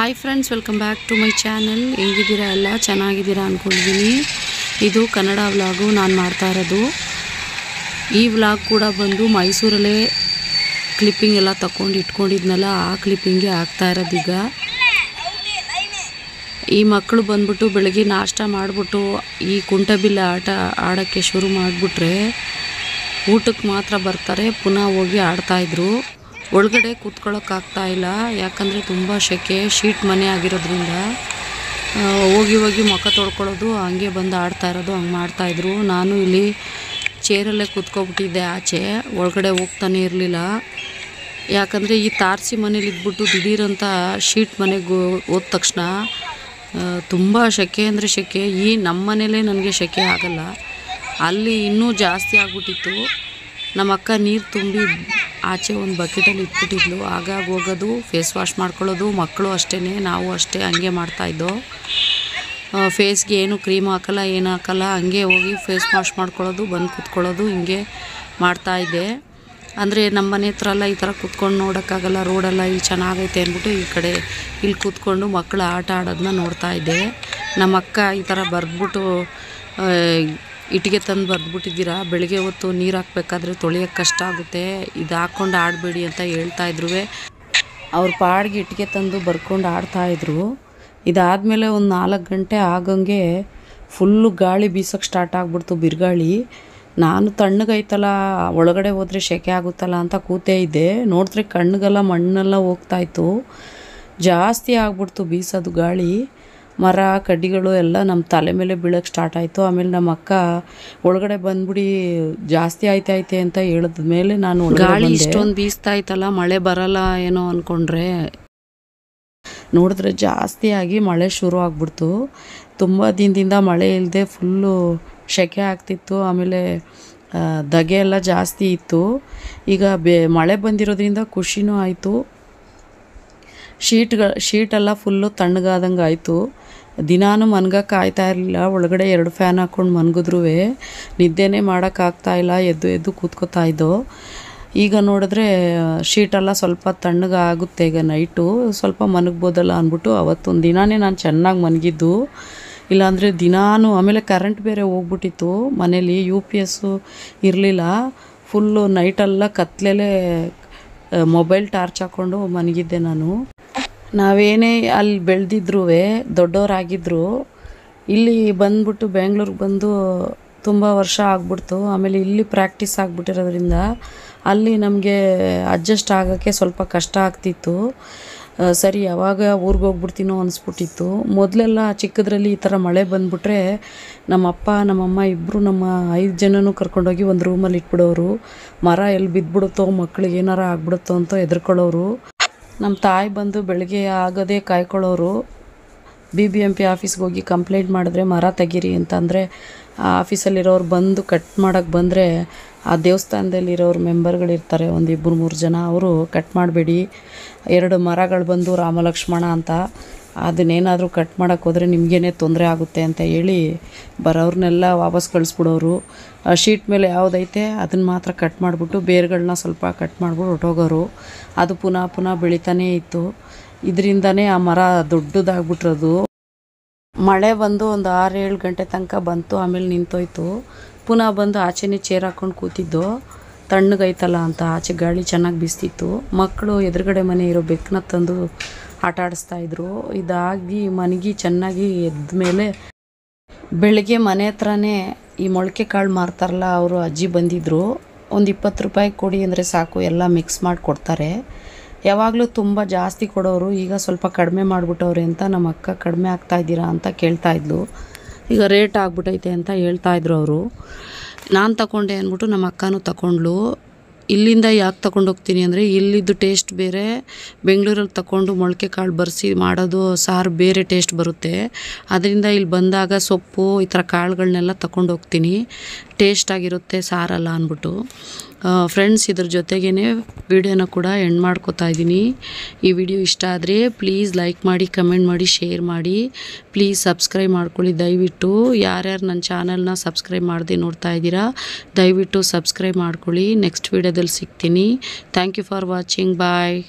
Hi friends welcome back to my channel ಹೇಗಿದ್ದೀರಾ ಎಲ್ಲ? ಚೆನ್ನಾಗಿದ್ದೀರಾ ಅಂದ್ಕೊಂಡಿದ್ದೀನಿ ಇದು ಕನ್ನಡ ವ್ಲಾಗು, ನಾನು ಮಾಡ್ತಾ ಇರೋದು. ಈ ವ್ಲಾಗ್ ಕೂಡ ಬಂದು ಮೈಸೂರಲ್ಲೇ ಕ್ಲಿಪ್ಪಿಂಗ್ ಎಲ್ಲ ತಗೊಂಡು ಇಟ್ಕೊಂಡಿದ್ನಲ್ಲ, ಆ ಕ್ಲಿಪ್ಪಿಂಗೆ ಆಗ್ತಾ ಇರೋದೀಗ ಈ ಮಕ್ಕಳು ಬಂದ್ಬಿಟ್ಟು ಬೆಳಗ್ಗೆ ನಾಷ್ಟ ಮಾಡಿಬಿಟ್ಟು ಈ ಕುಂಟಬಿಲ್ಲ ಆಟ ಆಡೋಕ್ಕೆ ಶುರು ಮಾಡಿಬಿಟ್ರೆ ಊಟಕ್ಕೆ ಮಾತ್ರ ಬರ್ತಾರೆ, ಪುನಃ ಹೋಗಿ ಆಡ್ತಾಯಿದ್ರು ಒಳಗಡೆ ಕೂತ್ಕೊಳ್ಳೋಕ್ಕಾಗ್ತಾ ಇಲ್ಲ. ಯಾಕಂದರೆ ತುಂಬ ಸೆಕೆ, ಶೀಟ್ ಮನೆ ಆಗಿರೋದ್ರಿಂದ ಹೋಗಿ ಹೋಗಿ ಮುಖ ತೊಳ್ಕೊಳ್ಳೋದು, ಹಂಗೆ ಬಂದು ಆಡ್ತಾ ಇರೋದು, ಹಂಗೆ ಮಾಡ್ತಾಯಿದ್ರು ನಾನು ಇಲ್ಲಿ ಚೇರಲ್ಲೇ ಕೂತ್ಕೊಬಿಟ್ಟಿದ್ದೆ ಆಚೆ, ಒಳಗಡೆ ಹೋಗ್ತಾನೆ ಇರಲಿಲ್ಲ. ಯಾಕಂದರೆ ಈ ತಾರಸಿ ಮನೇಲಿ ಇದ್ಬಿಟ್ಟು ದಿಢೀರಂತ ಶೀಟ್ ಮನೆಗೆ ಹೋದ ತಕ್ಷಣ ತುಂಬ ಸೆಕೆ ಅಂದರೆ ಸೆಕೆ. ಈ ನಮ್ಮ ಮನೇಲೇ ನನಗೆ ಸೆಕೆ ಆಗಲ್ಲ. ಅಲ್ಲಿ ಇನ್ನೂ ಜಾಸ್ತಿ ಆಗ್ಬಿಟ್ಟಿತ್ತು. ನಮ್ಮ ಅಕ್ಕ ನೀರು ತುಂಬಿ ಆಚೆ ಒಂದು ಬಕೆಟಲ್ಲಿ ಇಟ್ಬಿಟ್ಟಿದ್ಲು. ಆಗಾಗ ಹೋಗೋದು ಫೇಸ್ ವಾಶ್ ಮಾಡ್ಕೊಳ್ಳೋದು, ಮಕ್ಕಳು ಅಷ್ಟೇ ನಾವು ಅಷ್ಟೇ ಹಂಗೆ ಮಾಡ್ತಾಯಿದ್ದೋ ಫೇಸ್ಗೆ ಏನು ಕ್ರೀಮ್ ಹಾಕಲ್ಲ, ಏನು ಹಾಕಲ್ಲ, ಹಂಗೆ ಹೋಗಿ ಫೇಸ್ ವಾಶ್ ಮಾಡ್ಕೊಳ್ಳೋದು, ಬಂದು ಕೂತ್ಕೊಳ್ಳೋದು, ಹಿಂಗೆ ಮಾಡ್ತಾಯಿದ್ದೆ ಅಂದರೆ ನಮ್ಮ ಮನೆ ಹತ್ರ ಎಲ್ಲ ಈ ಥರ ಕೂತ್ಕೊಂಡು ನೋಡೋಕ್ಕಾಗಲ್ಲ ರೋಡೆಲ್ಲ ಇಲ್ಲಿ ಚೆನ್ನಾಗೈತೆ ಅಂದ್ಬಿಟ್ಟು ಈ ಕಡೆ ಇಲ್ಲಿ ಕೂತ್ಕೊಂಡು ಮಕ್ಕಳು ಆಟ ಆಡೋದನ್ನ ನೋಡ್ತಾಯಿದ್ದೆ ನಮ್ಮ ಅಕ್ಕ ಈ ಥರ ಬರೆದ್ಬಿಟ್ಟು ಇಟ್ಟಿಗೆ ತಂದು ಬರೆದ್ಬಿಟ್ಟಿದ್ದೀರಾ? ಬೆಳಗ್ಗೆ ಹೊತ್ತು ನೀರು ಹಾಕಬೇಕಾದ್ರೆ ತೊಳೆಯೋಕೆ ಕಷ್ಟ ಆಗುತ್ತೆ. ಇದು ಹಾಕ್ಕೊಂಡು ಆಡಬೇಡಿ ಅಂತ ಹೇಳ್ತಾ ಇದ್ರು ಅವ್ರ ಪಾಡಿಗೆ ಇಟ್ಟಿಗೆ ತಂದು ಬರ್ಕೊಂಡು ಆಡ್ತಾಯಿದ್ರು ಇದಾದಮೇಲೆ ಒಂದು ನಾಲ್ಕು ಗಂಟೆ ಆಗಂಗೆ ಫುಲ್ಲು ಗಾಳಿ ಬೀಸೋಕ್ಕೆ ಸ್ಟಾರ್ಟ್ ಆಗಿಬಿಡ್ತು ಬಿರುಗಾಳಿ. ನಾನು ತಣ್ಣಗೈತಲ್ಲ ಒಳಗಡೆ ಹೋದರೆ ಸೆಕೆ ಆಗುತ್ತಲ್ಲ ಅಂತ ಕೂತೇ ಇದ್ದೆ. ನೋಡಿದ್ರೆ ಕಣ್ಣಿಗೆಲ್ಲ ಮಣ್ಣೆಲ್ಲ ಹೋಗ್ತಾಯಿತ್ತು ಜಾಸ್ತಿ ಆಗ್ಬಿಡ್ತು ಬೀಸೋದು ಗಾಳಿ. ಮರ ಕಡ್ಡಿಗಳು ಎಲ್ಲ ನಮ್ಮ ತಲೆ ಮೇಲೆ ಬೀಳೋಕ್ಕೆ ಸ್ಟಾರ್ಟ್ ಆಯಿತು. ಆಮೇಲೆ ನಮ್ಮ ಅಕ್ಕ ಒಳಗಡೆ ಬಂದ್ಬಿಡಿ ಜಾಸ್ತಿ ಆಯ್ತೈತೆ ಅಂತ ಹೇಳಿದ ಮೇಲೆ ನಾನು ಗಾಳಿ ಇಷ್ಟೊಂದು ಬೀಸ್ತಾ ಇತ್ತಲ್ಲ ಮಳೆ ಬರಲ್ಲ ಏನೋ ಅಂದ್ಕೊಂಡ್ರೆ ನೋಡಿದ್ರೆ ಜಾಸ್ತಿ ಆಗಿ ಮಳೆ ಶುರು ಆಗ್ಬಿಡ್ತು. ತುಂಬ ದಿನದಿಂದ ಮಳೆ ಇಲ್ಲದೆ ಫುಲ್ಲು ಸೆಕೆ ಆಗ್ತಿತ್ತು. ಆಮೇಲೆ ದಗೆ ಧಗೆ ಎಲ್ಲ ಜಾಸ್ತಿ ಇತ್ತು. ಈಗ ಬೆ ಮಳೆ ಬಂದಿರೋದ್ರಿಂದ ಖುಷಿನೂ ಆಯಿತು. ಶೀಟ್ಗಳ ಶೀಟೆಲ್ಲ ಫುಲ್ಲು ತಣ್ಣಗಾದಂಗೆ ಆಯಿತು. ದಿನಾನು ಮನ್ಗಕ್ಕೆ ಆಯ್ತಾ ಇರಲಿಲ್ಲ. ಒಳಗಡೆ ಎರಡು ಫ್ಯಾನ್ ಹಾಕ್ಕೊಂಡು ಮನ್ಗಿದ್ರೂ ನಿದ್ದೆನೇ ಇಲ್ಲ. ಎದ್ದು ಎದ್ದು ಕೂತ್ಕೋತಾ ಇದ್ದೋ. ಈಗ ನೋಡಿದ್ರೆ ಶೀಟೆಲ್ಲ ಸ್ವಲ್ಪ ತಣ್ಣಗಾಗುತ್ತೆ ಈಗ ನೈಟು ಸ್ವಲ್ಪ ಮನಗ್ಬೋದಲ್ಲ ಅಂದ್ಬಿಟ್ಟು ಅವತ್ತೊಂದು ದಿನಾನೇ ನಾನು ಚೆನ್ನಾಗಿ ಮನಗಿದ್ದು. ಇಲ್ಲಾಂದರೆ ದಿನಾನು ಆಮೇಲೆ ಕರೆಂಟ್ ಬೇರೆ ಹೋಗ್ಬಿಟ್ಟಿತ್ತು. ಮನೇಲಿ ಯು ಪಿ ಎಸ್ಸು ಇರಲಿಲ್ಲ. ಫುಲ್ಲು ನೈಟೆಲ್ಲ ಕತ್ಲೆಲೇ ಮೊಬೈಲ್ ಟಾರ್ಚ್ ಹಾಕ್ಕೊಂಡು ಮನಗಿದ್ದೆ ನಾನು. ನಾವೇನೇ ಅಲ್ಲಿ ಬೆಳೆದಿದ್ರು ದೊಡ್ಡವರಾಗಿದ್ದರು ಇಲ್ಲಿ ಬಂದ್ಬಿಟ್ಟು ಬೆಂಗ್ಳೂರಿಗೆ ಬಂದು ತುಂಬ ವರ್ಷ ಆಗ್ಬಿಡ್ತು. ಆಮೇಲೆ ಇಲ್ಲಿ ಪ್ರಾಕ್ಟೀಸ್ ಆಗಿಬಿಟ್ಟಿರೋದ್ರಿಂದ ಅಲ್ಲಿ ನಮಗೆ ಅಡ್ಜಸ್ಟ್ ಆಗೋಕ್ಕೆ ಸ್ವಲ್ಪ ಕಷ್ಟ ಆಗ್ತಿತ್ತು. ಸರಿ, ಯಾವಾಗ ಊರಿಗೆ ಹೋಗ್ಬಿಡ್ತೀನೋ ಅನಿಸ್ಬಿಟ್ಟಿತ್ತು. ಮೊದಲೆಲ್ಲ ಚಿಕ್ಕದ್ರಲ್ಲಿ ಈ ಥರ ಮಳೆ ಬಂದ್ಬಿಟ್ರೆ ನಮ್ಮಪ್ಪ ನಮ್ಮಮ್ಮ ಇಬ್ಬರು ನಮ್ಮ ಐದು ಜನನೂ ಕರ್ಕೊಂಡೋಗಿ ಒಂದು ರೂಮಲ್ಲಿ ಇಟ್ಬಿಡೋರು. ಮರ ಎಲ್ಲಿ ಬಿದ್ದುಬಿಡುತ್ತೋ ಮಕ್ಳಿಗೆ ಏನಾರ ಆಗ್ಬಿಡುತ್ತೋ ಅಂತ ಹೆದರ್ಕೊಳ್ಳೋರು ನಮ್ಮ ತಾಯಿ ಬಂದು ಬೆಳಗ್ಗೆ ಆಗೋದೇ ಕಾಯ್ಕೊಳ್ಳೋರು ಬಿ ಬಿ ಎಂ ಪಿ ಆಫೀಸ್ಗೆ ಹೋಗಿ ಕಂಪ್ಲೇಂಟ್ ಮಾಡಿದ್ರೆ ಮರ ತೆಗೀರಿ ಅಂತಂದರೆ ಆ ಆಫೀಸಲ್ಲಿರೋರು ಬಂದು ಕಟ್ ಮಾಡೋಕ್ಕೆ ಬಂದರೆ ಆ ದೇವಸ್ಥಾನದಲ್ಲಿರೋರು ಮೆಂಬರ್ಗಳಿರ್ತಾರೆ ಒಂದು ಇಬ್ಬರು ಮೂರು ಜನ, ಅವರು ಕಟ್ ಮಾಡಬೇಡಿ. ಎರಡು ಮರಗಳು ಬಂದು ರಾಮಲಕ್ಷ್ಮಣ ಅಂತ, ಅದನ್ನೇನಾದರೂ ಕಟ್ ಮಾಡೋಕ್ಕೆ ಹೋದರೆ ನಿಮಗೇನೆ ತೊಂದರೆ ಆಗುತ್ತೆ ಅಂತ ಹೇಳಿ ಬರೋರನ್ನೆಲ್ಲ ವಾಪಸ್ ಕಳಿಸ್ಬಿಡೋರು. ಆ ಶೀಟ್ ಮೇಲೆ ಯಾವುದೈತೆ ಅದನ್ನು ಮಾತ್ರ ಕಟ್ ಮಾಡಿಬಿಟ್ಟು ಬೇರುಗಳನ್ನ ಸ್ವಲ್ಪ ಕಟ್ ಮಾಡ್ಬಿಟ್ಟು ಹೊಟ್ಟೋಗೋರು ಅದು ಪುನಃ ಪುನಃ ಬೆಳಿತಾನೇ ಇತ್ತು. ಇದರಿಂದನೇ ಆ ಮರ ದೊಡ್ಡದಾಗ್ಬಿಟ್ರದು. ಮಳೆ ಬಂದು ಒಂದು ಆರು ಏಳು ಗಂಟೆ ತನಕ ಬಂತು, ಆಮೇಲೆ ನಿಂತೋಯ್ತು. ಪುನಃ ಬಂದು ಆಚೆನೇ ಚೇರ್ ಹಾಕ್ಕೊಂಡು ಕೂತಿದ್ದು. ತಣ್ಣಗೈತಲ್ಲ ಅಂತ ಆಚೆ ಗಾಳಿ ಚೆನ್ನಾಗಿ ಬಿಸ್ತಿತ್ತು. ಮಕ್ಕಳು ಎದುರುಗಡೆ ಮನೆ ಇರೋ ಬೆಕ್ಕನ ತಂದು ಆಟ ಆಡಿಸ್ತಾ ಇದ್ರು. ಇದಾಗಿ ಮನಗಿ ಚೆನ್ನಾಗಿ ಎದ್ದ ಮೇಲೆ ಬೆಳಗ್ಗೆ ಮನೆ ಹತ್ರನೇ ಈ ಮೊಳಕೆ ಕಾಳು ಮಾರ್ತಾರಲ್ಲ, ಅವರು ಅಜ್ಜಿ ಬಂದಿದ್ದರು ಒಂದು ಇಪ್ಪತ್ತು ರೂಪಾಯಿ ಕೊಡಿ ಅಂದರೆ ಸಾಕು, ಎಲ್ಲ ಮಿಕ್ಸ್ ಮಾಡಿ ಕೊಡ್ತಾರೆ. ಯಾವಾಗಲೂ ತುಂಬ ಜಾಸ್ತಿ ಕೊಡೋರು, ಈಗ ಸ್ವಲ್ಪ ಕಡಿಮೆ ಮಾಡಿಬಿಟ್ಟವ್ರೆ ಅಂತ ನಮ್ಮ ಅಕ್ಕ ಕಡಿಮೆ ಆಗ್ತಾ ಇದ್ದೀರಾ ಅಂತ ಕೇಳ್ತಾ ಇದ್ಲು. ಈಗ ರೇಟ್ ಆಗ್ಬಿಟ್ಟೈತೆ ಅಂತ ಹೇಳ್ತಾ ಇದ್ರು ಅವರು. ನಾನು ತಗೊಂಡೆ ಅಂದ್ಬಿಟ್ಟು ನಮ್ಮ ಅಕ್ಕನೂ ತಗೊಂಡ್ಲು ಇಲ್ಲಿಂದ ಯಾಕೆ ತಗೊಂಡೋಗ್ತೀನಿ ಅಂದರೆ ಇಲ್ಲಿದ್ದು ಟೇಸ್ಟ್ ಬೇರೆ ಬೆಂಗಳೂರಲ್ಲಿ ತಗೊಂಡು ಮೊಳಕೆ ಕಾಳು ಬರೆಸಿ ಮಾಡೋದು ಸಾರು ಬೇರೆ ಟೇಸ್ಟ್ ಬರುತ್ತೆ. ಅದರಿಂದ ಇಲ್ಲಿ ಬಂದಾಗ ಸೊಪ್ಪು, ಈ ಥರ ಕಾಳುಗಳನ್ನೆಲ್ಲ ತಗೊಂಡು ಹೋಗ್ತೀನಿ. ಟೇಸ್ಟ್ ಆಗಿರುತ್ತೆ ಸಾರಲ್ಲ ಅಂದ್ಬಿಟ್ಟು. ಫ್ರೆಂಡ್ಸ್ ಇದ್ರ ಜೊತೆಗೇ ವಿಡಿಯೋನ ಕೂಡ ಎಂಡ್ ಮಾಡ್ಕೋತಾ ಇದ್ದೀನಿ ಈ ವಿಡಿಯೋ ಇಷ್ಟ ಆದರೆ ಪ್ಲೀಸ್ ಲೈಕ್ ಮಾಡಿ ಕಮೆಂಟ್ ಮಾಡಿ ಶೇರ್ ಮಾಡಿ. ಪ್ಲೀಸ್ ಸಬ್ಸ್ಕ್ರೈಬ್ ಮಾಡ್ಕೊಳ್ಳಿ ದಯವಿಟ್ಟು. ಯಾರ್ಯಾರು ನನ್ನ ಚಾನಲ್ನ ಸಬ್ಸ್ಕ್ರೈಬ್ ಮಾಡದೆ ನೋಡ್ತಾ ಇದ್ದೀರಾ, ದಯವಿಟ್ಟು ಸಬ್ಸ್ಕ್ರೈಬ್ ಮಾಡ್ಕೊಳ್ಳಿ. ನೆಕ್ಸ್ಟ್ ವಿಡಿಯೋದಲ್ಲಿ ಸಿಗ್ತೀನಿ. Thank you for watching bye